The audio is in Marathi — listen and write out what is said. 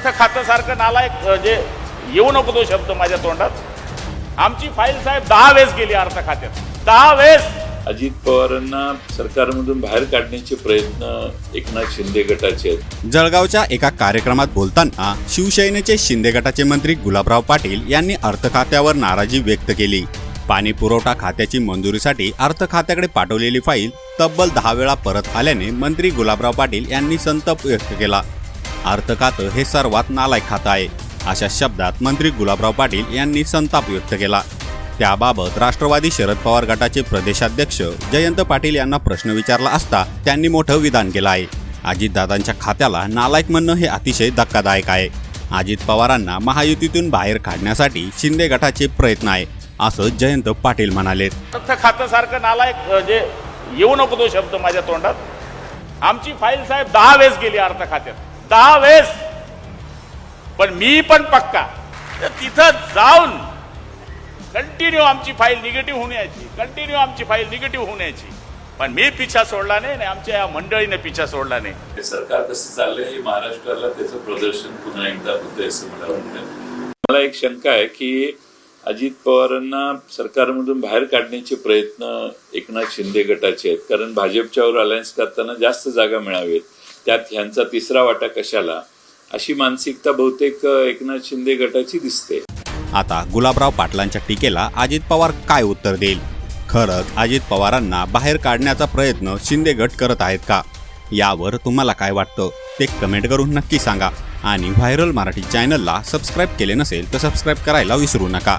अर्थ खातं सारखं नालायक जे येऊ नको तो शब्द माझ्या तोंडात. आमची फाईल साहेब दहा वेळेस गेली अर्थ खात्यात. दहा वेळेस. अजित पवारांना सरकारमधून बाहेर काढण्याचे प्रयत्न एकनाथ शिंदे गटाचे आहेत. जळगावच्या एका कार्यक्रमात बोलताना शिवसेनेचे शिंदे गटाचे मंत्री गुलाबराव पाटील यांनी अर्थ खात्यावर नाराजी व्यक्त केली. पाणी पुरवठा खात्याची मंजुरीसाठी अर्थ खात्याकडे पाठवलेली फाईल तब्बल दहा वेळा परत आल्याने मंत्री गुलाबराव पाटील यांनी संताप व्यक्त केला. अर्थ खातं हे सर्वात नालायक खातं आहे अशा शब्दात मंत्री गुलाबराव पाटील यांनी संताप व्यक्त केला. त्याबाबत राष्ट्रवादी शरद पवार गटाचे प्रदेशाध्यक्ष जयंत पाटील यांना प्रश्न विचारला असता त्यांनी मोठं विधान केलं आहे. अजितदादांच्या खात्याला नालायक म्हणणं हे अतिशय धक्कादायक आहे. अजित पवारांना महायुतीतून बाहेर काढण्यासाठी शिंदे गटाचे प्रयत्न आहे असं जयंत पाटील म्हणालेत खातं सारखं नालायक जे येऊ नको तो शब्द माझ्या तोंडात. आमची फाईल साहेब दहा वेळेस गेली अर्थ खात्यात दहा वेळेस पण मी पण पक्का. तर तिथं जाऊन कंटिन्यू आमची फाईल निगेटिव्ह होण्याची कंटिन्यू आमची फाईल निगेटिव्ह होण्याची पण मी पिछा सोडला नाही आणि आमच्या या मंडळीने पिछा सोडला नाही. हे सरकार कसं चाललंय? हे महाराष्ट्राला त्याचं प्रदर्शन पुन्हा एकदा होतंय असं मला वाटतं मला एक शंका आहे की अजित पवारांना सरकारमधून बाहेर काढण्याचे प्रयत्न एकनाथ शिंदे गटाचे आहेत. कारण भाजपच्यावर अलायन्स करताना जास्त जागा मिळावेत त्यात ह्यांचा तिसरा वाटा कशाला? अशी मानसिकता बहुतेक एकनाथ शिंदे गटाची दिसते. आता गुलाबराव पाटलांच्या टीकेला अजित पवार काय उत्तर देईल? खरंच अजित पवारांना बाहेर काढण्याचा प्रयत्न शिंदे गट करत आहेत का? यावर तुम्हाला काय वाटतं? ते कमेंट करून नक्की सांगा. आणि व्हायरल मराठी चॅनलला सबस्क्राईब केले नसेल तर सबस्क्राईब करायला विसरू नका.